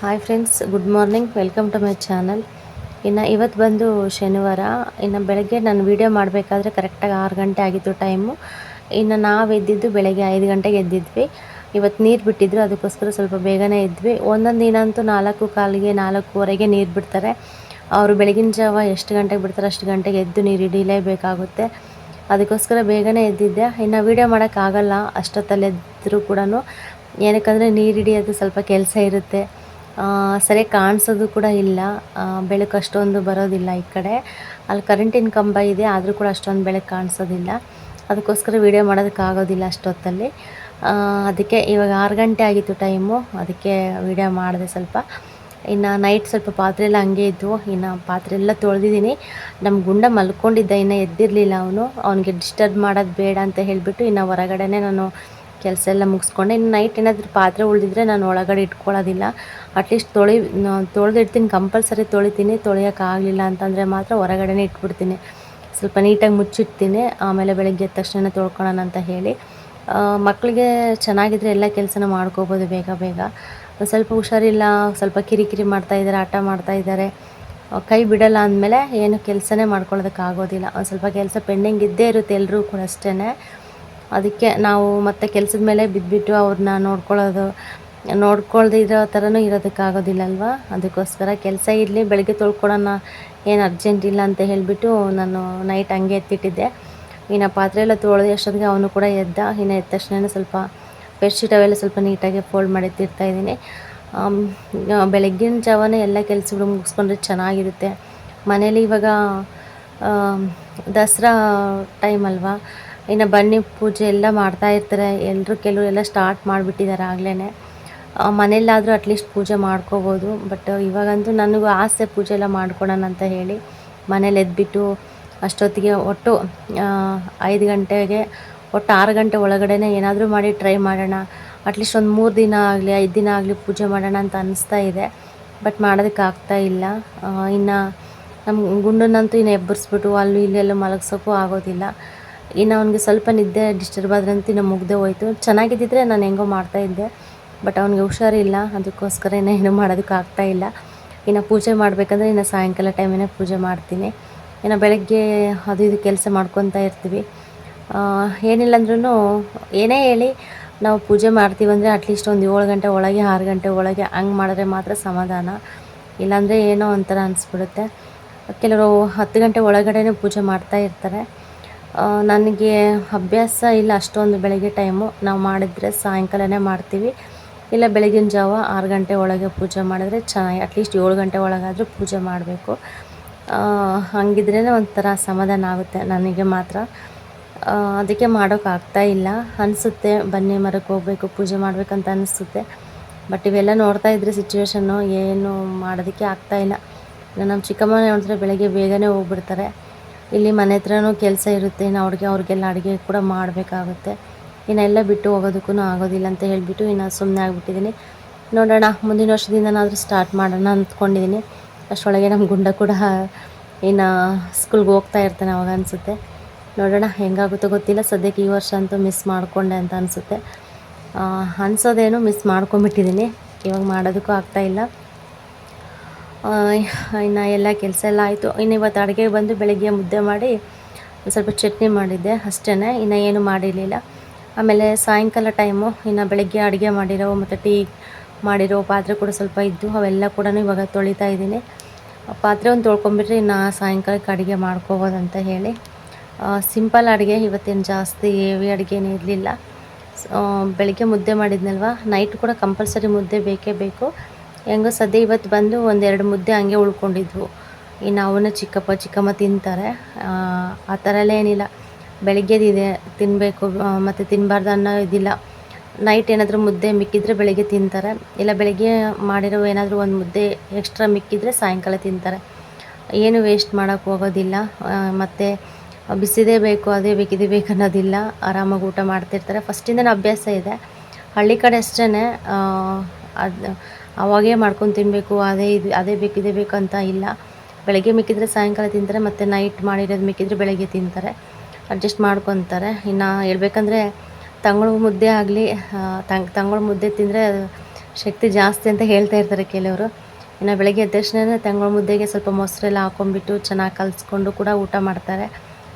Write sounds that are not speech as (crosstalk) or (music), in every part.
Hi friends good morning welcome to my channel ಇನ್ನು ಇವತ್ತು ಬಂದು ಶನಿವಾರ. ಇನ್ನು ಬೆಳಗ್ಗೆ ನಾನು ವೀಡಿಯೋ ಮಾಡಬೇಕಾದ್ರೆ ಕರೆಕ್ಟಾಗಿ ಆರು ಗಂಟೆ ಆಗಿತ್ತು ಟೈಮು ಇನ್ನು ನಾವು ಎದ್ದಿದ್ದು ಬೆಳಗ್ಗೆ ಐದು ಗಂಟೆಗೆ ಎದ್ದಿದ್ವಿ. ಇವತ್ತು ನೀರು ಬಿಟ್ಟಿದ್ರು, ಅದಕ್ಕೋಸ್ಕರ ಸ್ವಲ್ಪ ಬೇಗನೆ ಇದ್ವಿ. ಒಂದೊಂದು ದಿನ ಅಂತೂ ನಾಲ್ಕು ಕಾಲಿಗೆ ನಾಲ್ಕೂವರೆಗೆ ನೀರು ಬಿಡ್ತಾರೆ. ಅವರು ಬೆಳಗಿನ ಜಾವ ಎಷ್ಟು ಗಂಟೆಗೆ ಬಿಡ್ತಾರೆ ಅಷ್ಟು ಗಂಟೆಗೆ ಎದ್ದು ನೀರು ಹಿಡಿಲೇಬೇಕಾಗುತ್ತೆ. ಅದಕ್ಕೋಸ್ಕರ ಬೇಗನೆ ಎದ್ದಿದ್ದೆ. ಇನ್ನು ವೀಡಿಯೋ ಮಾಡೋಕ್ಕಾಗಲ್ಲ ಅಷ್ಟೊತ್ತಲ್ಲಿ ಎದ್ದರೂ ಕೂಡ ಏನಕ್ಕಂದರೆ ನೀರು ಹಿಡಿಯೋದು ಸ್ವಲ್ಪ ಕೆಲಸ ಇರುತ್ತೆ. ಸರಿಯಾಗಿ ಕಾಣಿಸೋದು ಕೂಡ ಇಲ್ಲ. ಬೆಳಕು ಅಷ್ಟೊಂದು ಬರೋದಿಲ್ಲ ಈ ಕಡೆ. ಅಲ್ಲಿ ಕರೆಂಟಿನ ಕಂಬ ಇದೆ, ಆದರೂ ಕೂಡ ಅಷ್ಟೊಂದು ಬೆಳಕು ಕಾಣಿಸೋದಿಲ್ಲ. ಅದಕ್ಕೋಸ್ಕರ ವೀಡಿಯೋ ಮಾಡೋದಕ್ಕಾಗೋದಿಲ್ಲ ಅಷ್ಟೊತ್ತಲ್ಲಿ. ಅದಕ್ಕೆ ಇವಾಗ ಆರು ಗಂಟೆ ಆಗಿತ್ತು ಟೈಮು ಅದಕ್ಕೆ ವೀಡಿಯೋ ಮಾಡಿದೆ ಸ್ವಲ್ಪ. ಇನ್ನು ನೈಟ್ ಸ್ವಲ್ಪ ಪಾತ್ರೆ ಎಲ್ಲ ಹಂಗೆ ಇದ್ವು. ಇನ್ನು ಪಾತ್ರೆ ಎಲ್ಲ ತೊಳೆದಿದ್ದೀನಿ. ನಮ್ಮ ಗುಂಡ ಮಲ್ಕೊಂಡಿದ್ದ, ಇನ್ನು ಎದ್ದಿರಲಿಲ್ಲ ಅವನು. ಅವನಿಗೆ ಡಿಸ್ಟರ್ಬ್ ಮಾಡೋದು ಬೇಡ ಅಂತ ಹೇಳಿಬಿಟ್ಟು ಇನ್ನು ಹೊರಗಡೆನೇ ನಾನು ಕೆಲಸ ಎಲ್ಲ ಮುಗಿಸ್ಕೊಂಡೆ. ಇನ್ನು ನೈಟ್ ಏನಾದರೂ ಪಾತ್ರೆ ಉಳಿದಿದ್ರೆ ನಾನು ಒಳಗಡೆ ಇಟ್ಕೊಳ್ಳೋದಿಲ್ಲ. ಅಟ್ಲೀಸ್ಟ್ ತೊಳಿ ತೊಳೆದಿಡ್ತೀನಿ, ಕಂಪಲ್ಸರಿ ತೊಳಿತೀನಿ ತೊಳೆಯೋಕ್ಕಾಗಲಿಲ್ಲ ಅಂತಂದರೆ ಮಾತ್ರ ಹೊರಗಡೆನೇ ಇಟ್ಬಿಡ್ತೀನಿ. ಸ್ವಲ್ಪ ನೀಟಾಗಿ ಮುಚ್ಚಿಡ್ತೀನಿ, ಆಮೇಲೆ ಬೆಳಗ್ಗೆ ಎದ್ದ ತಕ್ಷಣ ತೊಳ್ಕೊಳ್ಳೋಣ ಅಂತ ಹೇಳಿ. ಮಕ್ಕಳಿಗೆ ಚೆನ್ನಾಗಿದ್ರೆ ಎಲ್ಲ ಕೆಲಸನ ಮಾಡ್ಕೋಬೋದು ಬೇಗ ಬೇಗ. ಸ್ವಲ್ಪ ಹುಷಾರಿಲ್ಲ, ಸ್ವಲ್ಪ ಕಿರಿಕಿರಿ ಮಾಡ್ತಾ ಇದ್ದಾರೆ ಆಟ ಮಾಡ್ತಾ ಇದ್ದಾರೆ. ಕೈ ಬಿಡಲ್ಲ ಅಂದಮೇಲೆ ಏನು ಕೆಲಸನೇ ಮಾಡ್ಕೊಳ್ಳೋದಕ್ಕಾಗೋದಿಲ್ಲ ಒಂದು ಸ್ವಲ್ಪ ಕೆಲಸ ಪೆಂಡಿಂಗ್ ಇದ್ದೇ ಇರುತ್ತೆ ಎಲ್ಲರೂ ಕೂಡ ಅಷ್ಟೇ ಅದಕ್ಕೆ ನಾವು ಮತ್ತೆ ಕೆಲಸದ ಮೇಲೆ ಬಿದ್ದುಬಿಟ್ಟು ಅವ್ರನ್ನ ನೋಡ್ಕೊಳ್ಳೋದು ನೋಡ್ಕೊಳ್ದೇ ಇರೋ ಥರನೂ ಇರೋದಕ್ಕಾಗೋದಿಲ್ಲ ಅಲ್ವಾ ಅದಕ್ಕೋಸ್ಕರ ಕೆಲಸ ಇರಲಿ, ಬೆಳಗ್ಗೆ ತೊಳ್ಕೊಳ್ಳೋಣ ಏನು ಅರ್ಜೆಂಟ್ ಇಲ್ಲ ಅಂತ ಹೇಳಿಬಿಟ್ಟು ನಾನು ನೈಟ್ ಹಂಗೆ ಎತ್ತಿಟ್ಟಿದ್ದೆ. ಇನ್ನು ಪಾತ್ರೆ ಎಲ್ಲ ತೊಳೆದು ಅಷ್ಟೊತ್ತಿಗೆ ಅವನು ಕೂಡ ಎದ್ದ, ಇನ್ನು ಎದ್ದ ತಕ್ಷಣ ಸ್ವಲ್ಪ ಬೆಡ್ಶೀಟ್ ಅವೆಲ್ಲ ಸ್ವಲ್ಪ ನೀಟಾಗಿ ಫೋಲ್ಡ್ ಮಾಡಿ ಎತ್ತಿರ್ತಾ ಇದ್ದೀನಿ. ಬೆಳಗ್ಗಿನ ಜಾವನೇ ಎಲ್ಲ ಕೆಲಸಗಳು ಮುಗಿಸ್ಕೊಂಡ್ರೆ ಚೆನ್ನಾಗಿರುತ್ತೆ. ಮನೇಲಿ ಇವಾಗ ದಸರಾ ಟೈಮ್ ಅಲ್ವಾ? ಇನ್ನು ಬನ್ನಿ ಪೂಜೆ ಎಲ್ಲ ಮಾಡ್ತಾ ಇರ್ತಾರೆ. ಎಲ್ಲರೂ ಕೆಲವರು ಎಲ್ಲ ಸ್ಟಾರ್ಟ್ ಮಾಡಿಬಿಟ್ಟಿದ್ದಾರೆ ಆಗಲೇ ಮನೆಯಲ್ಲಾದರೂ ಅಟ್ಲೀಸ್ಟ್ ಪೂಜೆ ಮಾಡ್ಕೋಬೋದು. ಬಟ್ ಇವಾಗಂತೂ ನನಗೂ ಆಸೆ ಪೂಜೆ ಎಲ್ಲ ಮಾಡ್ಕೊಳೋಣ ಅಂತ ಹೇಳಿ ಮನೇಲಿ ಎದ್ಬಿಟ್ಟು ಅಷ್ಟೊತ್ತಿಗೆ ಒಟ್ಟು ಐದು ಗಂಟೆಗೆ ಒಟ್ಟು ಆರು ಗಂಟೆ ಒಳಗಡೆ ಏನಾದರೂ ಮಾಡಿ ಟ್ರೈ ಮಾಡೋಣ. ಅಟ್ಲೀಸ್ಟ್ ಒಂದು ಮೂರು ದಿನ ಆಗಲಿ, ಐದು ದಿನ ಆಗಲಿ ಪೂಜೆ ಮಾಡೋಣ ಅಂತ ಅನಿಸ್ತಾ ಇದೆ. ಬಟ್ ಮಾಡೋದಕ್ಕಾಗ್ತಾ ಇಲ್ಲ. ಇನ್ನು ನಮ್ಮ ಗುಂಡನ್ನಂತೂ ಇನ್ನು ಎಬ್ಬರಿಸ್ಬಿಟ್ಟು ಅಲ್ಲೂ ಇಲ್ಲೆಲ್ಲ ಮಲಗಿಸೋಕ್ಕೂ ಆಗೋದಿಲ್ಲ. ಇನ್ನು ಅವನಿಗೆ ಸ್ವಲ್ಪ ನಿದ್ದೆ ಡಿಸ್ಟರ್ಬ್ ಆದ್ರಂತೂ ಇನ್ನು ಮುಗ್ದೆ ಹೋಯ್ತು. ಚೆನ್ನಾಗಿದ್ದಿದ್ರೆ ನಾನು ಹೆಂಗೋ ಮಾಡ್ತಾಯಿದ್ದೆ ಬಟ್ ಅವನಿಗೆ ಹುಷಾರಿಲ್ಲ ಅದಕ್ಕೋಸ್ಕರ ಇನ್ನೂ ಏನೂ ಮಾಡೋದಕ್ಕೆ ಆಗ್ತಾ ಇಲ್ಲ. ಇನ್ನು ಪೂಜೆ ಮಾಡಬೇಕಂದ್ರೆ ಇನ್ನು ಸಾಯಂಕಾಲ ಟೈಮೇ ಪೂಜೆ ಮಾಡ್ತೀನಿ. ಇನ್ನು ಬೆಳಗ್ಗೆ ಅದು ಇದು ಕೆಲಸ ಮಾಡ್ಕೊತಾ ಇರ್ತೀವಿ. ಏನಿಲ್ಲ ಅಂದ್ರೂ ಏನೇ ಹೇಳಿ ನಾವು ಪೂಜೆ ಮಾಡ್ತೀವಂದರೆ ಅಟ್ಲೀಸ್ಟ್ ಒಂದು ಏಳು ಗಂಟೆ ಒಳಗೆ, ಆರು ಗಂಟೆ ಒಳಗೆ ಹಂಗೆ ಮಾಡಿದ್ರೆ ಮಾತ್ರ ಸಮಾಧಾನ. ಇಲ್ಲಾಂದರೆ ಏನೋ ಒಂಥರ ಅನಿಸ್ಬಿಡುತ್ತೆ. ಕೆಲವರು ಹತ್ತು ಗಂಟೆ ಒಳಗಡೆನೇ ಪೂಜೆ ಮಾಡ್ತಾ ಇರ್ತಾರೆ. ನನಗೆ ಅಭ್ಯಾಸ ಇಲ್ಲ ಅಷ್ಟೊಂದು ಬೆಳಗ್ಗೆ ಟೈಮು ನಾವು ಮಾಡಿದರೆ ಸಾಯಂಕಾಲನೇ ಮಾಡ್ತೀವಿ. ಇಲ್ಲ ಬೆಳಗಿನ ಜಾವ ಆರು ಗಂಟೆ ಒಳಗೆ ಪೂಜೆ ಮಾಡಿದ್ರೆ ಚೆನ್ನಾಗಿ ಅಟ್ಲೀಸ್ಟ್ ಏಳು ಗಂಟೆ ಒಳಗಾದರೂ ಪೂಜೆ ಮಾಡಬೇಕು. ಹಂಗಿದ್ರೇ ಒಂಥರ ಸಮಾಧಾನ ಆಗುತ್ತೆ ನನಗೆ ಮಾತ್ರ. ಅದಕ್ಕೆ ಮಾಡೋಕ್ಕಾಗ್ತಾ ಇಲ್ಲ. ಅನಿಸುತ್ತೆ, ಬನ್ನಿ ಮರಕ್ಕೆ ಹೋಗಬೇಕು, ಪೂಜೆ ಮಾಡಬೇಕಂತ ಅನಿಸುತ್ತೆ. ಬಟ್ ಇವೆಲ್ಲ ನೋಡ್ತಾ ಇದ್ರೆ ಸಿಚುವೇಶನ್ನು ಏನು ಮಾಡೋದಕ್ಕೆ ಆಗ್ತಾ ಇಲ್ಲ. ಇನ್ನು ನಮ್ಮ ಚಿಕ್ಕಮ್ಮನ ನೋಡಿದ್ರೆ ಬೆಳಗ್ಗೆ ಬೇಗನೆ ಹೋಗ್ಬಿಡ್ತಾರೆ. ಇಲ್ಲಿ ಮನೆ ಹತ್ರನೂ ಕೆಲಸ ಇರುತ್ತೆ, ಇನ್ನು ಅವ್ರಿಗೆ, ಅವ್ರಿಗೆಲ್ಲ ಅಡುಗೆ ಕೂಡ ಮಾಡಬೇಕಾಗುತ್ತೆ. ಇನ್ನೆಲ್ಲ ಬಿಟ್ಟು ಹೋಗೋದಕ್ಕೂ ಆಗೋದಿಲ್ಲ ಅಂತ ಹೇಳಿಬಿಟ್ಟು ಇನ್ನು ಸುಮ್ಮನೆ ಆಗಿಬಿಟ್ಟಿದ್ದೀನಿ. ನೋಡೋಣ, ಮುಂದಿನ ವರ್ಷದಿಂದನಾದರೂ ಸ್ಟಾರ್ಟ್ ಮಾಡೋಣ ಅಂದ್ಕೊಂಡಿದ್ದೀನಿ. ಅಷ್ಟರೊಳಗೆ ನಮ್ಮ ಗುಂಡ ಕೂಡ ಇನ್ನು ಸ್ಕೂಲ್ಗೆ ಹೋಗ್ತಾ ಇರ್ತಾನೆ ಅವಾಗ ಅನಿಸುತ್ತೆ. ನೋಡೋಣ, ಹೆಂಗಾಗುತ್ತೋ ಗೊತ್ತಿಲ್ಲ. ಸದ್ಯಕ್ಕೆ ಈ ವರ್ಷ ಅಂತೂ ಮಿಸ್ ಮಾಡಿಕೊಂಡೆ ಅಂತ ಅನಿಸುತ್ತೆ. ಅನ್ಸೋದೇನು ಮಿಸ್ ಮಾಡ್ಕೊಂಬಿಟ್ಟಿದ್ದೀನಿ ಇವಾಗ ಮಾಡೋದಕ್ಕೂ ಆಗ್ತಾಯಿಲ್ಲ ಇನ್ನು ಎಲ್ಲ ಕೆಲಸ ಎಲ್ಲ ಆಯಿತು. ಇನ್ನು ಇವತ್ತು ಅಡುಗೆ ಬಂದು ಬೆಳಗ್ಗೆ ಮುದ್ದೆ ಮಾಡಿ ಸ್ವಲ್ಪ ಚಟ್ನಿ ಮಾಡಿದ್ದೆ ಅಷ್ಟೇ ಇನ್ನು ಏನು ಮಾಡಿರಲಿಲ್ಲ. ಆಮೇಲೆ ಸಾಯಂಕಾಲ ಟೈಮು ಇನ್ನು ಬೆಳಗ್ಗೆ ಅಡುಗೆ ಮಾಡಿರೋ ಮತ್ತು ಟೀ ಮಾಡಿರೋ ಪಾತ್ರೆ ಕೂಡ ಸ್ವಲ್ಪ ಇದ್ದು ಅವೆಲ್ಲ ಕೂಡ ಇವಾಗ ತೊಳಿತಾ ಇದ್ದೀನಿ. ಪಾತ್ರೆ ಒಂದು ತೊಳ್ಕೊಂಬಿಟ್ರೆ ಇನ್ನು ಸಾಯಂಕಾಲಕ್ಕೆ ಅಡುಗೆ ಮಾಡ್ಕೋಬೋದಂತ ಹೇಳಿ. ಸಿಂಪಲ್ ಅಡುಗೆ ಇವತ್ತೇನು ಜಾಸ್ತಿ ಹೆವಿ ಅಡುಗೆನೇ ಇರಲಿಲ್ಲ. ಬೆಳಗ್ಗೆ ಮುದ್ದೆ ಮಾಡಿದ್ನಲ್ವ? ನೈಟ್ ಕೂಡ ಕಂಪಲ್ಸರಿ ಮುದ್ದೆ ಬೇಕೇ ಬೇಕು. ಹೆಂಗೋ ಸದ್ಯ ಇವತ್ತು ಬಂದು ಒಂದೆರಡು ಮುದ್ದೆ ಹಂಗೆ ಉಳ್ಕೊಂಡಿದ್ವು. ಇನ್ನು ಅವನ್ನ ಚಿಕ್ಕಪ್ಪ ಚಿಕ್ಕಮ್ಮ ತಿಂತಾರೆ. ಆ, ಥರ ಏನಿಲ್ಲ. ಬೆಳಗ್ಗೆದಿದೆ ತಿನ್ನಬೇಕು ಮತ್ತು ತಿನ್ನಬಾರ್ದು ಅನ್ನೋ ಇದಿಲ್ಲ. ನೈಟ್ ಏನಾದರೂ ಮುದ್ದೆ ಮಿಕ್ಕಿದ್ರೆ ಬೆಳಗ್ಗೆ ತಿಂತಾರೆ. ಇಲ್ಲ ಬೆಳಗ್ಗೆ ಮಾಡಿರೋ ಏನಾದರೂ ಒಂದು ಮುದ್ದೆ ಎಕ್ಸ್ಟ್ರಾ ಮಿಕ್ಕಿದ್ರೆ ಸಾಯಂಕಾಲ ತಿಂತಾರೆ. ಏನು ವೇಸ್ಟ್ ಮಾಡೋಕ್ಕೆ ಹೋಗೋದಿಲ್ಲ. ಮತ್ತು ಬಿಸಿದೇ ಬೇಕು, ಅದೇ ಬೇಕಿದೆ ಬೇಕು ಅನ್ನೋದಿಲ್ಲ. ಆರಾಮಾಗಿ ಊಟ ಮಾಡ್ತಿರ್ತಾರೆ. ಫಸ್ಟಿಂದನೇ ಅಭ್ಯಾಸ ಇದೆ. ಹಳ್ಳಿ ಕಡೆ ಅಷ್ಟೇ ಅದು ಅವಾಗೇ ಮಾಡ್ಕೊಂಡು ತಿನ್ನಬೇಕು ಅದೇ ಇದು, ಅದೇ ಬೇಕಿದೆ ಬೇಕು ಅಂತ ಇಲ್ಲ. ಬೆಳಗ್ಗೆ ಮಿಕ್ಕಿದ್ರೆ ಸಾಯಂಕಾಲ ತಿಂತಾರೆ, ಮತ್ತು ನೈಟ್ ಮಾಡಿರೋದು ಮಿಕ್ಕಿದ್ರೆ ಬೆಳಗ್ಗೆ ತಿಂತಾರೆ. ಅಡ್ಜಸ್ಟ್ ಮಾಡ್ಕೊತಾರೆ. ಇನ್ನು ಹೇಳ್ಬೇಕಂದ್ರೆ ತಂಗಳು ಮುದ್ದೆ ಆಗಲಿ ತಂಗ್, ತಂಗಳು ಮುದ್ದೆ ತಿಂದರೆ ಶಕ್ತಿ ಜಾಸ್ತಿ ಅಂತ ಹೇಳ್ತಾ ಇರ್ತಾರೆ ಕೆಲವರು. ಇನ್ನು ಬೆಳಗ್ಗೆ ಎದ್ದ ತಕ್ಷಣ ತಂಗಳ ಮುದ್ದೆಗೆ ಸ್ವಲ್ಪ ಮೊಸರೆಲ್ಲ ಹಾಕೊಂಡ್ಬಿಟ್ಟು ಚೆನ್ನಾಗಿ ಕಲಿಸ್ಕೊಂಡು ಕೂಡ ಊಟ ಮಾಡ್ತಾರೆ.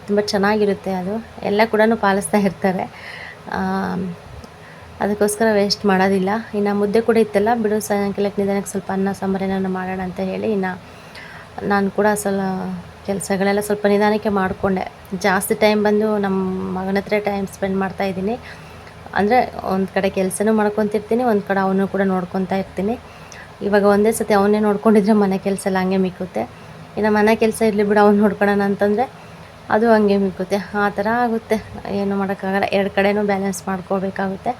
ತುಂಬ ಚೆನ್ನಾಗಿರುತ್ತೆ ಅದು. ಎಲ್ಲ ಕೂಡ ಪಾಲಿಸ್ತಾ ಇರ್ತಾರೆ. ಅದಕ್ಕೋಸ್ಕರ ವೇಸ್ಟ್ ಮಾಡೋದಿಲ್ಲ. ಇನ್ನು ಮುದ್ದೆ ಕೂಡ ಇತ್ತಲ್ಲ, ಬಿಡು ಸಾಯಂಕಾಲಕ್ಕೆ ನಿಧಾನಕ್ಕೆ ಸ್ವಲ್ಪ ಅನ್ನ, ಸಾಂಬಾರು ಏನಾದ್ರು ಮಾಡೋಣ ಅಂತ ಹೇಳಿ ಇನ್ನು ನಾನು ಕೂಡ ಸ್ವಲ್ಪ ಕೆಲಸಗಳೆಲ್ಲ ಸ್ವಲ್ಪ ನಿಧಾನಕ್ಕೆ ಮಾಡಿಕೊಂಡೆ. ಜಾಸ್ತಿ ಟೈಮ್ ಬಂದು ನಮ್ಮ ಮಗನ ಹತ್ರ ಟೈಮ್ ಸ್ಪೆಂಡ್ ಮಾಡ್ತಾ ಇದ್ದೀನಿ. ಅಂದರೆ ಒಂದು ಕಡೆ ಕೆಲಸನೂ ಮಾಡ್ಕೊತಿರ್ತೀನಿ, ಒಂದು ಕಡೆ ಅವನು ಕೂಡ ನೋಡ್ಕೊತಾ ಇರ್ತೀನಿ. ಇವಾಗ ಒಂದೇ ಸತಿ ಅವನ್ನೇ ನೋಡ್ಕೊಂಡಿದ್ರೆ ಮನೆ ಕೆಲಸ ಎಲ್ಲ ಹಂಗೆ ಮಿಕ್ಕುತ್ತೆ. ಇನ್ನು ಮನೆ ಕೆಲಸ ಇರಲಿ ಬಿಡು, ಅವ್ನು ನೋಡ್ಕೊಳ್ಳೋಣ ಅಂತಂದರೆ ಅದು ಹಂಗೆ ಮಿಕ್ಕುತ್ತೆ. ಆ ಥರ ಆಗುತ್ತೆ. ಏನು ಮಾಡೋಕ್ಕಾಗಲ್ಲ. ಎರಡು ಕಡೆನೂ ಬ್ಯಾಲೆನ್ಸ್ ಮಾಡ್ಕೋಬೇಕಾಗುತ್ತೆ.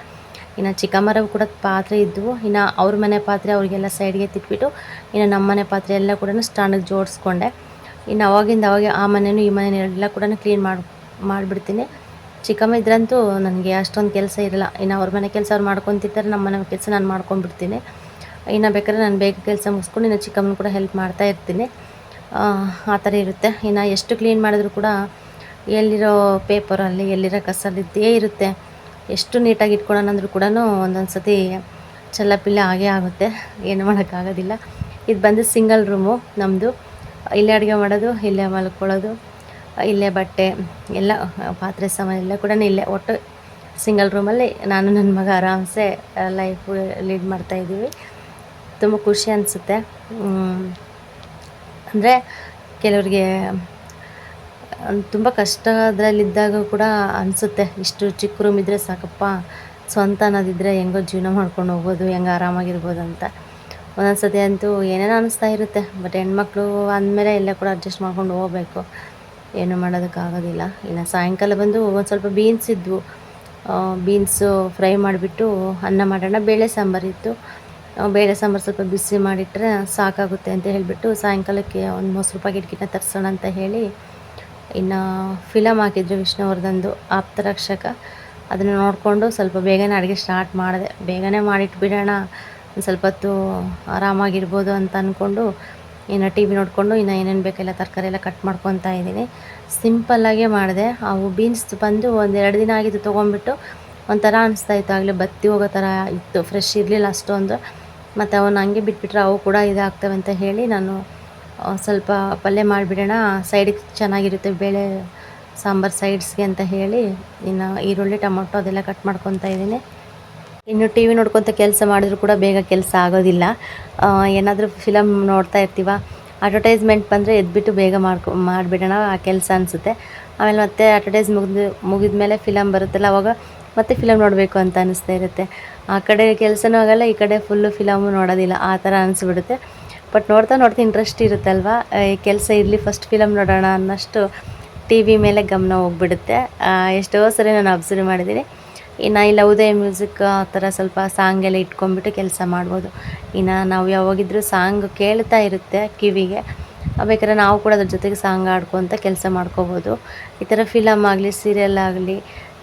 ಇನ್ನು ಚಿಕ್ಕಮ್ಮರವು ಕೂಡ ಪಾತ್ರೆ ಇದ್ದವು ಇನ್ನು ಅವ್ರ ಮನೆ ಪಾತ್ರೆ ಅವರಿಗೆಲ್ಲ ಸೈಡ್ಗೆ ತಿಟ್ಬಿಟ್ಟು ಇನ್ನು ನಮ್ಮ ಮನೆ ಪಾತ್ರೆ ಎಲ್ಲ ಕೂಡ ಸ್ಟ್ಯಾಂಡಿಗೆ ಜೋಡಿಸ್ಕೊಂಡೆ. ಇನ್ನು ಅವಾಗಿಂದ ಅವಾಗೆ ಆ ಮನೆಯೂ ಈ ಮನೆ ಎಲ್ಲ ಕೂಡ ಕ್ಲೀನ್ ಮಾಡಿ ಮಾಡಿಬಿಡ್ತೀನಿ. ಚಿಕ್ಕಮ್ಮ ಇದ್ರಂತೂ ನನಗೆ ಅಷ್ಟೊಂದು ಕೆಲಸ ಇರಲ್ಲ. ಇನ್ನು ಅವ್ರ ಮನೆ ಕೆಲಸ ಅವ್ರು ಮಾಡ್ಕೊತಿರ್ತಾರೆ ನಮ್ಮ ಮನೆ ಕೆಲಸ ನಾನು ಮಾಡ್ಕೊಂಡ್ಬಿಡ್ತೀನಿ. ಇನ್ನು ಬೇಕಾದ್ರೆ ನಾನು ಬೇಗ ಕೆಲಸ ಮುಗಿಸ್ಕೊಂಡು ಇನ್ನು ಚಿಕ್ಕಮ್ಮನ ಕೂಡ ಹೆಲ್ಪ್ ಮಾಡ್ತಾ ಇರ್ತೀನಿ. ಆ, ಥರ ಇರುತ್ತೆ. ಇನ್ನು ಎಷ್ಟು ಕ್ಲೀನ್ ಮಾಡಿದ್ರು ಕೂಡ ಎಲ್ಲಿರೋ ಪೇಪರಲ್ಲಿ ಎಲ್ಲಿರೋ ಕಸಲ್ಲಿ ಇದ್ದೇ ಇರುತ್ತೆ. ಎಷ್ಟು ನೀಟಾಗಿ ಇಟ್ಕೊಳ್ಳೋಣ ಅಂದರೂ ಕೂಡ ಒಂದೊಂದು ಸತಿ ಚಲ್ಲಪಿಲ್ಲ ಆಗೇ ಆಗುತ್ತೆ. ಏನು ಮಾಡೋಕ್ಕಾಗೋದಿಲ್ಲ. ಇದು ಬಂದು ಸಿಂಗಲ್ ರೂಮು ನಮ್ಮದು ಇಲ್ಲೇ ಅಡುಗೆ ಮಾಡೋದು, ಇಲ್ಲೇ ಮಲ್ಕೊಳ್ಳೋದು, ಇಲ್ಲೇ ಬಟ್ಟೆ, ಎಲ್ಲ, ಪಾತ್ರೆ ಸಾಮಾನು ಎಲ್ಲ ಕೂಡ ಇಲ್ಲೇ. ಒಟ್ಟು ಸಿಂಗಲ್ ರೂಮಲ್ಲಿ ನಾನು ನನ್ನ ಮಗ ಆರಾಮ್ಸೆ ಲೈಫ್ ಲೀಡ್ ಮಾಡ್ತಾಯಿದ್ದೀವಿ ತುಂಬ ಖುಷಿ ಅನಿಸುತ್ತೆ. ಅಂದರೆ ಕೆಲವ್ರಿಗೆ ತುಂಬ ಕಷ್ಟದಲ್ಲಿದ್ದಾಗ ಕೂಡ ಅನಿಸುತ್ತೆ. ಇಷ್ಟು ಚಿಕ್ಕ ರೂಮ್ ಇದ್ದರೆ ಸಾಕಪ್ಪ. ಸ್ವಂತ ಅನ್ನೋದಿದ್ದರೆ ಹೆಂಗೋ ಜೀವನ ಮಾಡ್ಕೊಂಡು ಹೋಗ್ಬೋದು, ಹೆಂಗೆ ಆರಾಮಾಗಿರ್ಬೋದು ಅಂತ. ಒಂದೊಂದು ಸತಿ ಅಂತೂ ಏನೇನೋ ಅನಿಸ್ತಾ ಇರುತ್ತೆ. ಬಟ್ ಹೆಣ್ಮಕ್ಳು ಅಂದಮೇಲೆ ಎಲ್ಲ ಕೂಡ ಅಡ್ಜಸ್ಟ್ ಮಾಡ್ಕೊಂಡು ಹೋಗ್ಬೇಕು. ಏನು ಮಾಡೋದಕ್ಕಾಗೋದಿಲ್ಲ. ಇನ್ನು ಸಾಯಂಕಾಲ ಬಂದು ಒಂದು ಸ್ವಲ್ಪ ಬೀನ್ಸ್ ಇದ್ವು. ಬೀನ್ಸು ಫ್ರೈ ಮಾಡಿಬಿಟ್ಟು ಅನ್ನ ಮಾಡೋಣ. ಬೇಳೆ ಸಾಂಬಾರಿತ್ತು ಬೇಳೆ ಸಾಂಬಾರು ಸ್ವಲ್ಪ ಬಿಸಿ ಮಾಡಿಟ್ರೆ ಸಾಕಾಗುತ್ತೆ ಅಂತ ಹೇಳಿಬಿಟ್ಟು ಸಾಯಂಕಾಲಕ್ಕೆ ಒಂದು ಮೊಸರು ಪ್ಯಾಕೆಟ್ಗಿನ್ನ ತರಿಸೋಣ ಅಂತ ಹೇಳಿ ಇನ್ನು ಫಿಲಮ್ ಹಾಕಿದ್ರು ವಿಷ್ಣುವರ್ಧನ್ದು, ಆಪ್ತರಕ್ಷಕ. ಅದನ್ನು ನೋಡಿಕೊಂಡು ಸ್ವಲ್ಪ ಬೇಗನೆ ಅಡುಗೆ ಸ್ಟಾರ್ಟ್ ಮಾಡಿದೆ. ಬೇಗನೆ ಮಾಡಿಟ್ಬಿಡೋಣ. ಒಂದು ಸ್ವಲ್ಪ ಹೊತ್ತು ಆರಾಮಾಗಿರ್ಬೋದು ಅಂತ ಅಂದ್ಕೊಂಡು ಇನ್ನು ಟಿ ವಿ ನೋಡಿಕೊಂಡು ಇನ್ನು ಏನೇನು ಬೇಕೆಲ್ಲ ತರಕಾರಿ ಎಲ್ಲ ಕಟ್ ಮಾಡ್ಕೊತಾ ಇದ್ದೀನಿ. ಸಿಂಪಲ್ಲಾಗೇ ಮಾಡಿದೆ. ಅವು ಬೀನ್ಸ್ ಬಂದು ಒಂದು ಎರಡು ದಿನ ಆಗಿದ್ದು ತೊಗೊಂಡ್ಬಿಟ್ಟು ಒಂಥರ ಅನಿಸ್ತಾ ಇತ್ತು. ಆಗಲೇ ಬತ್ತಿ ಹೋಗೋ ಥರ ಇತ್ತು. ಫ್ರೆಶ್ ಇರಲಿಲ್ಲ ಅಷ್ಟೊಂದು. ಮತ್ತು ಅವನು ಹಂಗೆ ಬಿಟ್ಬಿಟ್ರೆ ಅವು ಕೂಡ ಇದಾಗ್ತವೆ ಅಂತ ಹೇಳಿ ನಾನು ಸ್ವಲ್ಪ ಪಲ್ಯ ಮಾಡಿಬಿಡೋಣ. ಸೈಡಿಗೆ ಚೆನ್ನಾಗಿರುತ್ತೆ ಬೇಳೆ ಸಾಂಬಾರು ಸೈಡ್ಸ್ಗೆ ಅಂತ ಹೇಳಿ ಇನ್ನು ಈರುಳ್ಳಿ, ಟೊಮೊಟೊ ಅದೆಲ್ಲ ಕಟ್ ಮಾಡ್ಕೊತಾ ಇದ್ದೀನಿ. ಇನ್ನು ಟಿ ವಿ ನೋಡ್ಕೊತ ಕೆಲಸ ಮಾಡಿದ್ರು ಕೂಡ ಬೇಗ ಕೆಲಸ ಆಗೋದಿಲ್ಲ. ಏನಾದರೂ ಫಿಲಮ್ ನೋಡ್ತಾ ಇರ್ತೀವ ಅಡ್ವರ್ಟೈಸ್ಮೆಂಟ್ ಬಂದರೆ ಎದ್ಬಿಟ್ಟು ಬೇಗ ಮಾಡ್ಕೊ, ಮಾಡಿಬಿಡೋಣ, ಆ ಕೆಲಸ ಅನಿಸುತ್ತೆ. ಆಮೇಲೆ ಮತ್ತೆ ಅಡ್ವರ್ಟೈಸ್ ಮುಗಿದು ಮುಗಿದ ಮೇಲೆ ಫಿಲಮ್ ಬರುತ್ತಲ್ಲ, ಅವಾಗ ಮತ್ತೆ ಫಿಲಮ್ ನೋಡಬೇಕು ಅಂತ ಅನಿಸ್ತಾ ಇರುತ್ತೆ. ಆ ಕಡೆ ಕೆಲಸನೂ ಆಗಲ್ಲ, ಈ ಕಡೆ ಫುಲ್ಲು ಫಿಲಮು ನೋಡೋದಿಲ್ಲ, ಆ ಥರ ಅನಿಸ್ಬಿಡುತ್ತೆ. ಬಟ್ ನೋಡ್ತಾ ನೋಡ್ತಾ ಇಂಟ್ರೆಸ್ಟ್ ಇರುತ್ತಲ್ವ? ಕೆಲಸ ಇರಲಿ ಫಸ್ಟ್ ಫಿಲಮ್ ನೋಡೋಣ ಅನ್ನೋಷ್ಟು ಟಿ ವಿ ಮೇಲೆ ಗಮನ ಹೋಗ್ಬಿಡುತ್ತೆ. ಎಷ್ಟೋ ಸರಿ ನಾನು ಅಬ್ಸರ್ವ್ ಮಾಡಿದ್ದೀನಿ. ಇನ್ನು ಇಲ್ಲ ಉದಯ ಮ್ಯೂಸಿಕ್, ಆ ಥರ ಸ್ವಲ್ಪ ಸಾಂಗ್ ಎಲ್ಲ ಇಟ್ಕೊಂಡ್ಬಿಟ್ಟು ಕೆಲಸ ಮಾಡ್ಬೋದು. ಇನ್ನು ನಾವು ಯಾವಾಗಿದ್ರೂ ಸಾಂಗ್ ಕೇಳ್ತಾ ಇರುತ್ತೆ ಕಿವಿಗೆ. ಬೇಕಾದ್ರೆ ನಾವು ಕೂಡ ಅದ್ರ ಜೊತೆಗೆ ಸಾಂಗ್ ಆಡ್ಕೊತ ಕೆಲಸ ಮಾಡ್ಕೋಬೋದು. ಈ ಥರ ಫಿಲಮ್ ಆಗಲಿ ಸೀರಿಯಲ್ ಆಗಲಿ,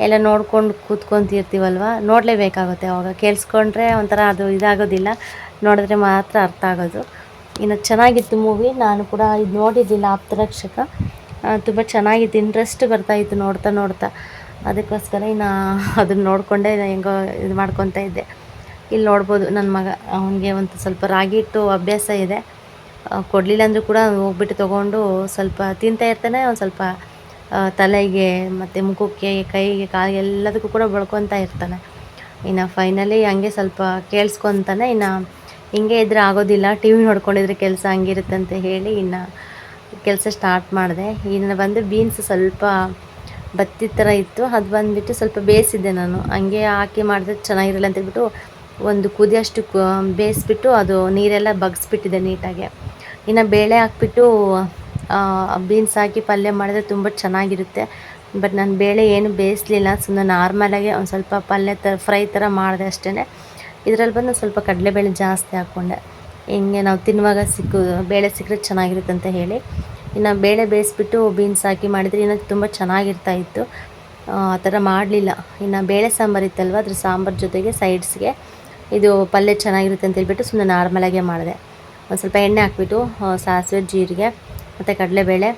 ಎಲ್ಲ ನೋಡ್ಕೊಂಡು ಕೂತ್ಕೊತಿರ್ತೀವಲ್ವ? ನೋಡಲೇಬೇಕಾಗುತ್ತೆ ಅವಾಗ. ಕೇಳಿಸ್ಕೊಂಡ್ರೆ ಒಂಥರ ಅದು ಇದಾಗೋದಿಲ್ಲ. ನೋಡಿದ್ರೆ ಮಾತ್ರ ಅರ್ಥ ಆಗೋದು. ಇನ್ನು ಚೆನ್ನಾಗಿತ್ತು ಮೂವಿ ನಾನು ಕೂಡ ಇದು ನೋಡಿದ್ದಿಲ್ಲ ಆಪ್ತರಕ್ಷಕ ತುಂಬ ಚೆನ್ನಾಗಿತ್ತು. ಇಂಟ್ರೆಸ್ಟ್ ಬರ್ತಾಯಿತ್ತು ನೋಡ್ತಾ ನೋಡ್ತಾ. ಅದಕ್ಕೋಸ್ಕರ ಇನ್ನು ಅದನ್ನ ನೋಡಿಕೊಂಡೆ ಹೆಂಗೋ ಇದು ಮಾಡ್ಕೊತಾ ಇದ್ದೆ. ಇಲ್ಲಿ ನೋಡ್ಬೋದು ನನ್ನ ಮಗ, ಅವನಿಗೆ ಒಂದು ಸ್ವಲ್ಪ ರಾಗಿ ಇಟ್ಟು ಅಭ್ಯಾಸ ಇದೆ. ಕೊಡಲಿಲ್ಲ ಅಂದರೂ ಕೂಡ ಹೋಗ್ಬಿಟ್ಟು ತೊಗೊಂಡು ಸ್ವಲ್ಪ ತಿಂತಾ ಇರ್ತಾನೆ, ಒಂದು ಸ್ವಲ್ಪ ತಲೆಗೆ ಮತ್ತು ಮುಖಕ್ಕೆ, ಕೈಗೆ, ಕಾಲಿಗೆ ಎಲ್ಲದಕ್ಕೂ ಕೂಡ ಬಳ್ಕೊತಾ ಇರ್ತಾನೆ. ಇನ್ನು ಫೈನಲಿ ಹಂಗೆ ಸ್ವಲ್ಪ ಕೇಳಿಸ್ಕೊತಾನೆ. ಇನ್ನು ಹಿಂಗೆ ಇದ್ರೆ ಆಗೋದಿಲ್ಲ ಟಿ ವಿ ನೋಡ್ಕೊಂಡಿದ್ರೆ ಕೆಲಸ ಹಂಗಿರುತ್ತೆ ಅಂತ ಹೇಳಿ ಇನ್ನು ಕೆಲಸ ಸ್ಟಾರ್ಟ್ ಮಾಡಿದೆ. ಇನ್ನು ಬಂದು ಬೀನ್ಸ್ ಸ್ವಲ್ಪ ಬತ್ತಿ ಥರ ಇತ್ತು. ಅದು ಬಂದುಬಿಟ್ಟು ಸ್ವಲ್ಪ ಬೇಯಿಸಿದ್ದೆ ನಾನು. ಹಂಗೆ ಹಾಕಿ ಮಾಡಿದ್ರೆ ಚೆನ್ನಾಗಿರಲ್ಲ ಅಂತ ಹೇಳ್ಬಿಟ್ಟು ಒಂದು ಕುದಿಯಷ್ಟು ಬೇಯಿಸ್ಬಿಟ್ಟು ಅದು ನೀರೆಲ್ಲ ಬಗ್ಸ್ಬಿಟ್ಟಿದೆ ನೀಟಾಗಿ. ಇನ್ನು ಬೇಳೆ ಹಾಕ್ಬಿಟ್ಟು ಬೀನ್ಸ್ ಹಾಕಿ ಪಲ್ಯ ಮಾಡಿದ್ರೆ ತುಂಬ ಚೆನ್ನಾಗಿರುತ್ತೆ. ಬಟ್ ನಾನು ಬೇಳೆ ಏನು ಬೇಯಿಸ್ಲಿಲ್ಲ. ಸುಮ್ಮನೆ ನಾರ್ಮಲಾಗಿ ಒಂದು ಸ್ವಲ್ಪ ಪಲ್ಯ ಥರ ಫ್ರೈ ಥರ ಮಾಡಿದೆ ಅಷ್ಟೇ ಇದರಲ್ಲಿ ಬಂದು ಸ್ವಲ್ಪ ಕಡಲೆಬೇಳೆ ಜಾಸ್ತಿ ಹಾಕ್ಕೊಂಡೆ ಹಿಂಗೆ ನಾವು ತಿನ್ನುವಾಗ ಸಿಕ್ಕು, ಬೇಳೆ ಸಿಕ್ಕರೆ ಚೆನ್ನಾಗಿರುತ್ತೆ ಅಂತ ಹೇಳಿ. ಇನ್ನು ಬೇಳೆ ಬೇಯಿಸ್ಬಿಟ್ಟು ಬೀನ್ಸ್ ಹಾಕಿ ಮಾಡಿದರೆ ಇನ್ನೂ ತುಂಬ ಚೆನ್ನಾಗಿರ್ತಾ ಇತ್ತು. ಆ ಥರ ಮಾಡಲಿಲ್ಲ. ಇನ್ನು ಬೇಳೆ ಸಾಂಬಾರು ಇತ್ತಲ್ವ, ಅದ್ರ ಸಾಂಬಾರು ಜೊತೆಗೆ ಸೈಡ್ಸ್ಗೆ ಇದು ಪಲ್ಯ ಚೆನ್ನಾಗಿರುತ್ತೆ ಅಂತ ಹೇಳ್ಬಿಟ್ಟು ಸುಮ್ಮನೆ ನಾರ್ಮಲಾಗೆ ಮಾಡಿದೆ. ಒಂದು ಸ್ವಲ್ಪ ಎಣ್ಣೆ ಹಾಕ್ಬಿಟ್ಟು ಸಾಸಿವೆ, ಜೀರಿಗೆ, ಮತ್ತು ಕಡಲೆಬೇಳೆ,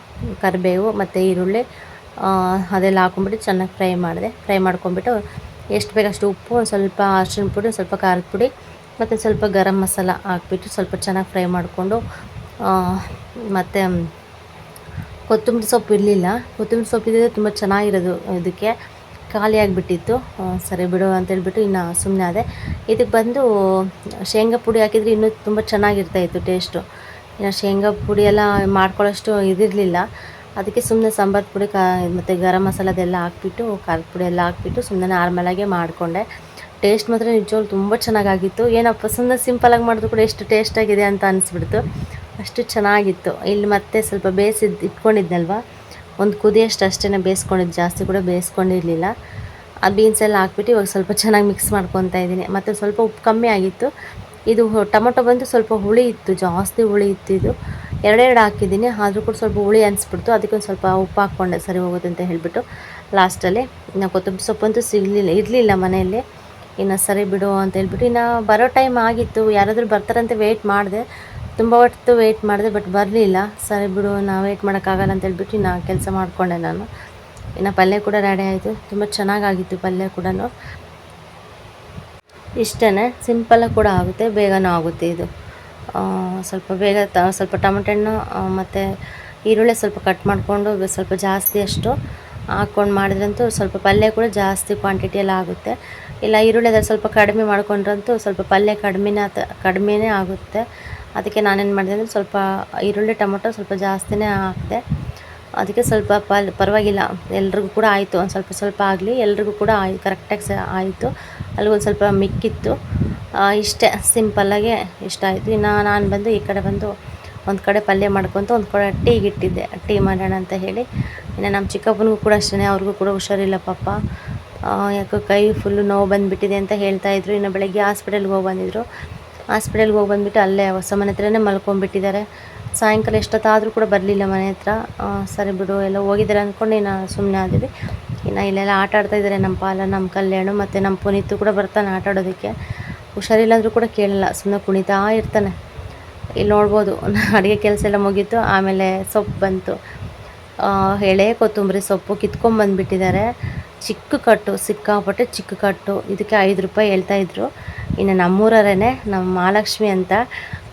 ಕರಿಬೇವು, ಮತ್ತು ಈರುಳ್ಳಿ ಅದೆಲ್ಲ ಹಾಕೊಂಡ್ಬಿಟ್ಟು ಚೆನ್ನಾಗಿ ಫ್ರೈ ಮಾಡಿದೆ. ಫ್ರೈ ಮಾಡ್ಕೊಂಬಿಟ್ಟು ಎಷ್ಟು ಬೇಕಷ್ಟು ಉಪ್ಪು, ಒಂದು ಸ್ವಲ್ಪ ಅರ್ಶಿಣ ಪುಡಿ ಸ್ವಲ್ಪ ಖಾರದ ಪುಡಿ, ಮತ್ತು ಸ್ವಲ್ಪ ಗರಂ ಮಸಾಲ ಹಾಕ್ಬಿಟ್ಟು ಸ್ವಲ್ಪ ಚೆನ್ನಾಗಿ ಫ್ರೈ ಮಾಡಿಕೊಂಡು ಮತ್ತು ಕೊತ್ತಂಬರಿ ಸೊಪ್ಪು ಇರಲಿಲ್ಲ. ಕೊತ್ತಂಬರಿ ಸೊಪ್ಪು ಇದ್ದರೆ ತುಂಬ ಚೆನ್ನಾಗಿರೋದು ಇದಕ್ಕೆ ಖಾಲಿ ಆಗಿಬಿಟ್ಟಿತ್ತು. ಸರಿ ಬಿಡು ಅಂತೇಳ್ಬಿಟ್ಟು ಇನ್ನು ಸುಮ್ಮನೆ ಅದೇ ಇದಕ್ಕೆ ಬಂದು ಶೇಂಗಾ ಪುಡಿ ಹಾಕಿದರೆ ಇನ್ನೂ ತುಂಬ ಚೆನ್ನಾಗಿರ್ತಾಯಿತ್ತು ಟೇಸ್ಟು. ಇನ್ನು ಶೇಂಗಾ ಪುಡಿ ಎಲ್ಲ ಮಾಡ್ಕೊಳ್ಳೋಷ್ಟು ಇದಿರಲಿಲ್ಲ. ಅದಕ್ಕೆ ಸುಮ್ಮನೆ ಸಾಂಬಾರು ಪುಡಿ ಕಾ, ಮತ್ತು ಗರಂ ಮಸಾಲದೆಲ್ಲ ಹಾಕ್ಬಿಟ್ಟು, ಖಾರದ ಪುಡಿ ಎಲ್ಲ ಹಾಕ್ಬಿಟ್ಟು ಸುಮ್ಮನೆ ನಾರ್ಮಲಾಗೆ ಮಾಡಿಕೊಂಡೆ. ಟೇಸ್ಟ್ ಮಾತ್ರ ನಿಜವಾಗ್ಲೂ ತುಂಬ ಚೆನ್ನಾಗಾಗಿತ್ತು. ಏನಪ್ಪ ಸುಮ್ಮನೆ ಸಿಂಪಲಾಗಿ ಮಾಡಿದ್ರು ಕೂಡ ಎಷ್ಟು ಟೇಸ್ಟಾಗಿದೆ ಅಂತ ಅನಿಸ್ಬಿಡ್ತು. ಅಷ್ಟು ಚೆನ್ನಾಗಿತ್ತು. ಇಲ್ಲಿ ಮತ್ತೆ ಸ್ವಲ್ಪ ಬೇಯಿಸಿದ್ದು ಇಟ್ಕೊಂಡಿದ್ನಲ್ವ? ಒಂದು ಕುದಿಯಷ್ಟು ಅಷ್ಟೇ ಬೇಯಿಸ್ಕೊಂಡಿದ್ದು ಜಾಸ್ತಿ ಕೂಡ ಬೇಯಿಸ್ಕೊಂಡಿರಲಿಲ್ಲ ಆ ಬೀನ್ಸ್ ಎಲ್ಲ ಹಾಕ್ಬಿಟ್ಟು ಇವಾಗ ಸ್ವಲ್ಪ ಚೆನ್ನಾಗಿ ಮಿಕ್ಸ್ ಮಾಡ್ಕೊತಾ ಇದ್ದೀನಿ. ಮತ್ತು ಸ್ವಲ್ಪ ಉಪ್ಪು ಕಮ್ಮಿ ಆಗಿತ್ತು. ಇದು ಟೊಮೊಟೊ ಬಂದು ಸ್ವಲ್ಪ ಹುಳಿ ಇತ್ತು, ಜಾಸ್ತಿ ಹುಳಿ ಇತ್ತು ಇದು. ಎರಡೆರಡು ಹಾಕಿದ್ದೀನಿ, ಆದರೂ ಕೂಡ ಸ್ವಲ್ಪ ಹುಳಿ ಅನಿಸ್ಬಿಡ್ತು. ಅದಕ್ಕೆ ಒಂದು ಸ್ವಲ್ಪ ಉಪ್ಪು ಹಾಕ್ಕೊಂಡೆ, ಸರಿ ಹೋಗುತ್ತೆ ಅಂತ ಹೇಳಿಬಿಟ್ಟು ಲಾಸ್ಟಲ್ಲಿ. ಇನ್ನು ಕೊತ್ತಂಬರಿ ಸೊಪ್ಪಂತೂ ಸಿಗಲಿಲ್ಲ, ಇರಲಿಲ್ಲ ಮನೆಯಲ್ಲಿ. ಇನ್ನು ಸರಿ ಬಿಡು ಅಂತ ಹೇಳ್ಬಿಟ್ಟು, ಇನ್ನು ಬರೋ ಟೈಮ್ ಆಗಿತ್ತು. ಯಾರಾದರೂ ಬರ್ತಾರಂತೆ ವೆಯ್ಟ್ ಮಾಡಿದೆ. ತುಂಬ ಹೊತ್ತು ವೆಯ್ಟ್ ಮಾಡಿದೆ ಬಟ್ ಬರಲಿಲ್ಲ. ಸರಿ ಬಿಡು ನಾವು ವೆಯ್ಟ್ ಮಾಡೋಕ್ಕಾಗಲ್ಲ ಅಂತ ಹೇಳ್ಬಿಟ್ಟು ಇನ್ನು ಕೆಲಸ ಮಾಡಿಕೊಂಡೆ ನಾನು. ಇನ್ನು ಪಲ್ಯ ಕೂಡ ರೆಡಿ ಆಯಿತು. ತುಂಬ ಚೆನ್ನಾಗಾಗಿತ್ತು ಪಲ್ಯ ಕೂಡ ಇಷ್ಟೇ ಸಿಂಪಲಾಗಿ ಕೂಡ ಆಗುತ್ತೆ, ಬೇಗನೂ ಆಗುತ್ತೆ ಇದು. ಸ್ವಲ್ಪ ಬೇಗ ತ, ಸ್ವಲ್ಪ ಟೊಮೆಟೊ ಹಣ್ಣು ಮತ್ತು ಈರುಳ್ಳಿ ಸ್ವಲ್ಪ ಕಟ್ ಮಾಡಿಕೊಂಡು ಸ್ವಲ್ಪ ಜಾಸ್ತಿ ಅಷ್ಟು ಹಾಕ್ಕೊಂಡು ಮಾಡಿದ್ರಂತೂ ಸ್ವಲ್ಪ ಪಲ್ಯ ಕೂಡ ಜಾಸ್ತಿ ಕ್ವಾಂಟಿಟಿಯಲ್ಲಿ ಆಗುತ್ತೆ. ಇಲ್ಲ, ಈರುಳ್ಳಿ ಸ್ವಲ್ಪ ಕಡಿಮೆ ಮಾಡ್ಕೊಂಡ್ರಂತೂ ಸ್ವಲ್ಪ ಪಲ್ಯ ಕಡಿಮೆನೇ ಕಡಿಮೆನೇ ಆಗುತ್ತೆ. ಅದಕ್ಕೆ ನಾನೇನು ಮಾಡಿದೆ ಅಂದರೆ ಸ್ವಲ್ಪ ಈರುಳ್ಳಿ ಟೊಮೊಟೊ ಸ್ವಲ್ಪ ಜಾಸ್ತಿನೇ ಹಾಕಿದೆ. ಅದಕ್ಕೆ ಸ್ವಲ್ಪ ಪಲ್, ಪರವಾಗಿಲ್ಲ, ಎಲ್ರಿಗೂ ಕೂಡ ಆಯಿತು. ಒಂದು ಸ್ವಲ್ಪ ಸ್ವಲ್ಪ ಆಗಲಿ, ಎಲ್ರಿಗೂ ಕೂಡ ಆಯ್ ಕರೆಕ್ಟಾಗಿ ಸ, ಆಯಿತು. ಅಲ್ಲಿಗೊಂದು ಸ್ವಲ್ಪ ಮಿಕ್ಕಿತ್ತು. ಇಷ್ಟೇ ಸಿಂಪಲ್ಲಾಗೆ ಇಷ್ಟ ಆಯಿತು. ಇನ್ನು ನಾನು ಬಂದು ಈ ಕಡೆ ಬಂದು ಒಂದು ಕಡೆ ಪಲ್ಯ ಮಾಡ್ಕೊತ ಒಂದು ಕಡೆ ಟೀಗೆ ಇಟ್ಟಿದ್ದೆ ಟೀ ಮಾಡೋಣ ಅಂತ ಹೇಳಿ. ಇನ್ನು ನಮ್ಮ ಚಿಕ್ಕಪ್ಪನಿಗೂ ಕೂಡ ಅಷ್ಟೇ ಅವ್ರಿಗೂ ಕೂಡ ಹುಷಾರಿಲ್ಲ ಪಾಪ. ಯಾಕೋ ಕೈ ಫುಲ್ಲು ನೋವು ಬಂದುಬಿಟ್ಟಿದೆ ಅಂತ ಹೇಳ್ತಾಯಿದ್ರು ಇನ್ನು ಬೆಳಗ್ಗೆ ಹಾಸ್ಪಿಟಲ್ಗೆ ಹೋಗಿ ಬಂದಿದ್ರು. ಹಾಸ್ಪಿಟಲ್ಗೆ ಹೋಗಿ ಬಂದುಬಿಟ್ಟು ಅಲ್ಲೇ ಹೊಸ ಮನೆ ಹತ್ರನೇ ಮಲ್ಕೊಂಡ್ಬಿಟ್ಟಿದ್ದಾರೆ. ಸಾಯಂಕಾಲ ಎಷ್ಟೊತ್ತಾದರೂ ಕೂಡ ಬರಲಿಲ್ಲ ಮನೆ ಹತ್ರ. ಸರಿ ಬಿಡು, ಎಲ್ಲ ಹೋಗಿದ್ದಾರೆ ಅಂದ್ಕೊಂಡು ಇನ್ನು ಸುಮ್ಮನೆ ಆದಿವಿ. ಇನ್ನು ಇಲ್ಲೆಲ್ಲ ಆಟ ಆಡ್ತಾಯಿದ್ದಾರೆ ನಮ್ಮ ಪಾಲ, ನಮ್ಮ ಕಲ್ಯಾಣ ಮತ್ತು ನಮ್ಮ ಪುನೀತು ಕೂಡ ಬರ್ತಾನೆ ಆಟ ಆಡೋದಕ್ಕೆ. ಹುಷಾರಿಲ್ಲಾಂದರೂ ಕೂಡ ಕೇಳಲ್ಲ ಸುಮ್ಮನೆ ಕುಣಿತಾ ಇರ್ತಾನೆ. ಇಲ್ಲಿ ನೋಡ್ಬೋದು, (laughs) ಅಡುಗೆ ಕೆಲಸ ಎಲ್ಲ ಮುಗೀತು, ಆಮೇಲೆ ಸೊಪ್ಪು ಬಂತು. ಎಳೆ, ಕೊತ್ತಂಬರಿ, ಸೊಪ್ಪು ಕಿತ್ಕೊಂಬಂದುಬಿಟ್ಟಿದ್ದಾರೆ ಚಿಕ್ಕ ಕಟ್ಟು, ಸಿಕ್ಕಾಪಟ್ಟೆ ಚಿಕ್ಕ ಕಟ್ಟು. ಇದಕ್ಕೆ ಐದು ರೂಪಾಯಿ ಹೇಳ್ತಾಯಿದ್ರು ಇನ್ನು ನಮ್ಮೂರರೇ ನಮ್ಮ ಮಹಾಲಕ್ಷ್ಮಿ ಅಂತ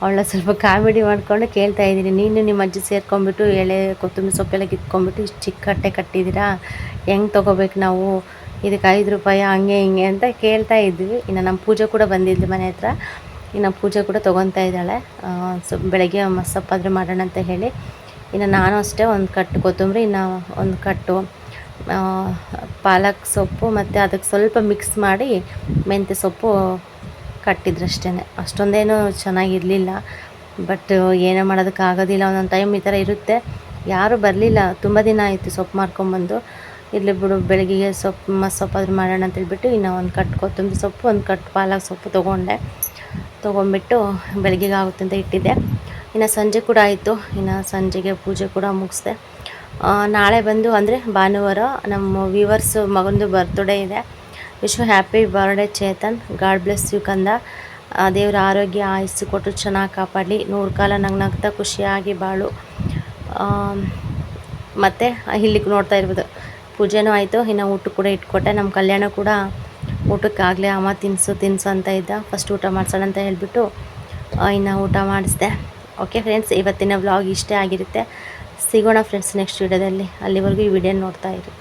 ಅವಳ ಸ್ವಲ್ಪ ಕಾಮಿಡಿ ಮಾಡಿಕೊಂಡು ಕೇಳ್ತಾ ಇದ್ದೀನಿ. ನೀನು ನಿಮ್ಮ ಅಜ್ಜಿ ಸೇರ್ಕೊಂಡ್ಬಿಟ್ಟು ಎಳೆ ಕೊತ್ತಂಬರಿ ಸೊಪ್ಪೆಲ್ಲ ಕಿತ್ಕೊಂಡ್ಬಿಟ್ಟು ಇಷ್ಟು ಚಿಕ್ಕ ಕಟ್ಟೆ ಕಟ್ಟಿದ್ದೀರಾ? ಹೆಂಗೆ ತೊಗೋಬೇಕು ನಾವು? ಇದಕ್ಕೆ ಐದು ರೂಪಾಯಿ, ಹಂಗೆ ಹಿಂಗೆ ಅಂತ ಕೇಳ್ತಾ ಇದ್ವಿ. ಇನ್ನು ನಮ್ಮ ಪೂಜೆ ಕೂಡ ಬಂದಿದ್ವಿ ಮನೆ ಹತ್ರ. ಇನ್ನು ಪೂಜೆ ಕೂಡ ತೊಗೊತಾ ಇದ್ದಾಳೆ. ಸ್ವಲ್ಪ ಬೆಳಗ್ಗೆ ಮಸ್ಸಪ್ಪಾದರೆ ಮಾಡೋಣ ಅಂತ ಹೇಳಿ. ಇನ್ನು ನಾನು ಅಷ್ಟೇ ಒಂದು ಕಟ್ಟು ಕೊತ್ತಂಬರಿ, ಇನ್ನು ಒಂದು ಕಟ್ಟು ಪಾಲಕ್ ಸೊಪ್ಪು ಮತ್ತು ಅದಕ್ಕೆ ಸ್ವಲ್ಪ ಮಿಕ್ಸ್ ಮಾಡಿ ಮೆಂತ್ಯ ಸೊಪ್ಪು ಕಟ್ಟಿದ್ರಷ್ಟೇ ಅಷ್ಟೊಂದೇನು ಚೆನ್ನಾಗಿರಲಿಲ್ಲ. ಬಟ್ ಏನೋ ಮಾಡೋದಕ್ಕಾಗೋದಿಲ್ಲ ಒಂದೊಂದು ಟೈಮ್ ಈ ಥರ ಇರುತ್ತೆ. ಯಾರೂ ಬರಲಿಲ್ಲ. ತುಂಬ ದಿನ ಆಯಿತು ಸೊಪ್ಪು ಮಾರ್ಕೊಂಬಂದು ಇಲ್ಲಿ ಬಿಡು, ಬೆಳಗ್ಗೆಗೆ ಸೊಪ್ಪು ಮಸ್ಸೊಪ್ಪಾದ್ರೂ ಮಾಡೋಣ ಅಂತ ಹೇಳ್ಬಿಟ್ಟು ಇನ್ನು ಒಂದು ಕಟ್ ಕೊತ್ತಂಬರಿ ಸೊಪ್ಪು, ಒಂದು ಕಟ್ ಪಾಲಕ್ ಸೊಪ್ಪು ತೊಗೊಂಡೆ. ತೊಗೊಂಬಿಟ್ಟು ಬೆಳಗ್ಗೆಗೆ ಆಗುತ್ತೆ ಅಂತ ಇಟ್ಟಿದ್ದೆ. ಇನ್ನು ಸಂಜೆ ಕೂಡ ಆಯಿತು. ಇನ್ನು ಸಂಜೆಗೆ ಪೂಜೆ ಕೂಡ ಮುಗಿಸ್ದೆ. ನಾಳೆ ಬಂದು ಅಂದರೆ ಭಾನುವಾರ ನಮ್ಮ ವೀವರ್ಸ್ ಮಗಂದು ಬರ್ತ್ಡೇ ಇದೆ. Vishwa happy birthday Chetan. God bless you ಕಂದ. ದೇವರ ಆರೋಗ್ಯ ಆಯಸ್ಸು ಕೊಟ್ಟು ಚೆನ್ನಾಗಿ ಕಾಪಾಡಲಿ. ನೂರು ಕಾಲ ನಂಗೆ ನಗ್ತಾ ಖುಷಿಯಾಗಿ ಬಾಳು. ಮತ್ತು ಇಲ್ಲಿಗೆ ನೋಡ್ತಾ ಇರ್ಬೋದು. ಪೂಜೆನೂ ಆಯಿತು. ಇನ್ನು ಊಟ ಕೂಡ ಇಟ್ಕೊಟ್ಟೆ. ನಮ್ಮ ಕಲ್ಯಾಣ ಕೂಡ ಊಟಕ್ಕಾಗಲೇ ಅಮ್ಮ ತಿನ್ನಿಸು ತಿನ್ನಿಸು ಅಂತ ಇದ್ದ. ಫಸ್ಟ್ ಊಟ ಮಾಡ್ಸೋಣ ಅಂತ ಹೇಳಿಬಿಟ್ಟು ಇನ್ನು ಊಟ ಮಾಡಿಸಿದೆ. ಓಕೆ ಫ್ರೆಂಡ್ಸ್ ಇವತ್ತಿನ ವ್ಲಾಗ್ ಇಷ್ಟೇ ಆಗಿರುತ್ತೆ. ಸಿಗೋಣ ಫ್ರೆಂಡ್ಸ್ ನೆಕ್ಸ್ಟ್ ವೀಡಿಯೋದಲ್ಲಿ. ಅಲ್ಲಿವರೆಗೂ ಈ ವಿಡಿಯೋ ನೋಡ್ತಾ ಇರಿ.